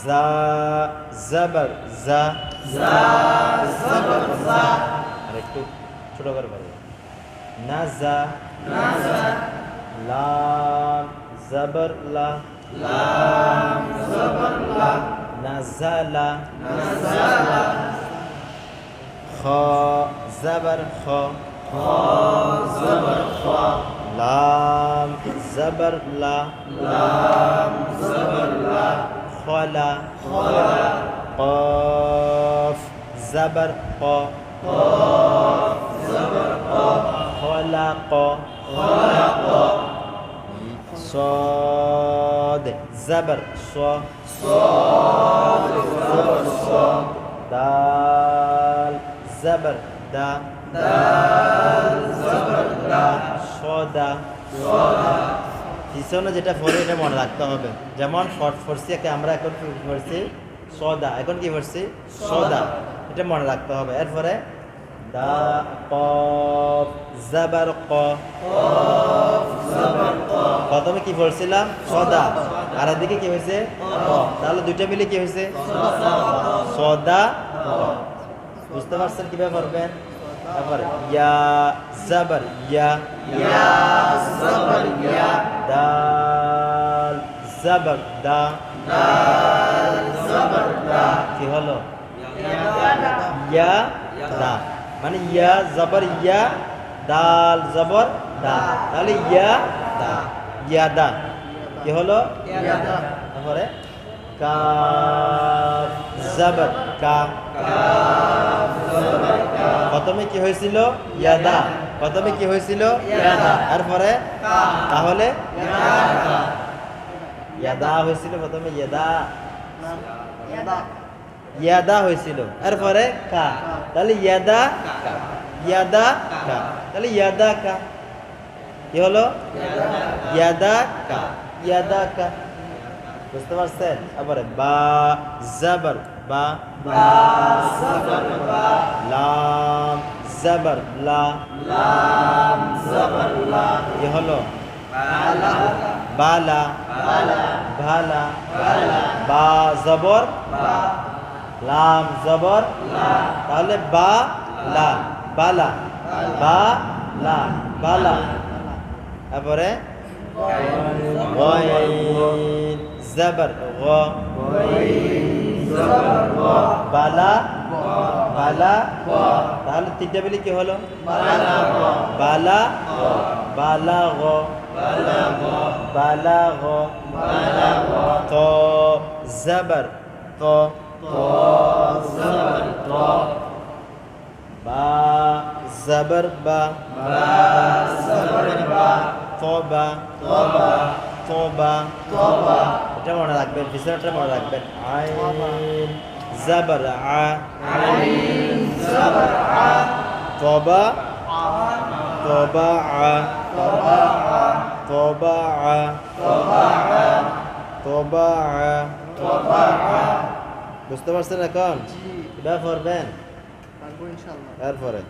জা জাবার জা জা জবর জা আর একটু ছোট করে পারব না জা নাজা লাম জাবার লা লাম জবর লা নাজালা নাজালা খ জাবার খ খ জবর খ লাম জাবার লা লাম জবর লা خلا خلا قاف زبر قا. قاف زبر قا. خلق خلق صاد زبر صا. صاد زبر صا دال زبر دا. دال زبر دا. صدا صدا পিছনে যেটা পড়ে, এটা মনে রাখতে হবে। যেমন শর্ট ফোর্সি একে আমরা এখন কি পড়ছি? সদা। এখন কি পড়ছি? সদা। এটা মনে রাখতে হবে। এরপরে, দা জাবার ক। প্রথমে কি পড়ছিলাম? সদা। আর এদিকে কি হয়েছে। তাহলে দুইটা মিলে কি হয়েছে? সদা বুঝতে পারছেন কীভাবে করবেন তারপরে ইয়া জাবার ইয়া ইয়া জবর ইয়া দাল জাবার দা দাল জবর দা কি হলো? ইয়া দা মানে ইয়া জবর ইয়া দাল জবর দা তাহলে ইয়া দা ইয়া দা কি হলো? তারপরে? কাফ জবর কা প্রথমে কি হয়েছিল? ইয়াদা প্রথমে কি হয়েছিল। তারপরে? তাহলে? ইয়াদা। হয়েছিল প্রথমে ইয়াদা। ইয়াদা। হয়েছিল। এরপরে? কা। তাহলে ইয়াদা? ইয়াদা? কা। তাহলে ইয়াদা কা। কি হলো? ইয়াদা কা। ইয়াদা কা। বুঝতে পারছেন? তারপরে বা জাবর বা বা জবর বা। লাম জাবর লা তাহলে বা লা বালা বা লা বালা তারপরে জবর বালা বালা তাহলে তিনটা মিলে কি হলো? বালা বালা গ। বালা গ। ত। জবর। ত। জবর। ত। বা জবর বা। বা জবর বা। তবা তবা তবা তবা এটা মনে রাখবেন পিছনেটা মনে রাখবেন। আইন। জবর আ আইন জবর আ তবা তবা আ তবা আ তবা আ তবা আ তবা আ তবা আ বুঝতে পারছেন এখন এটা পড়বেন পারব ইনশাল্লাহ তারপরে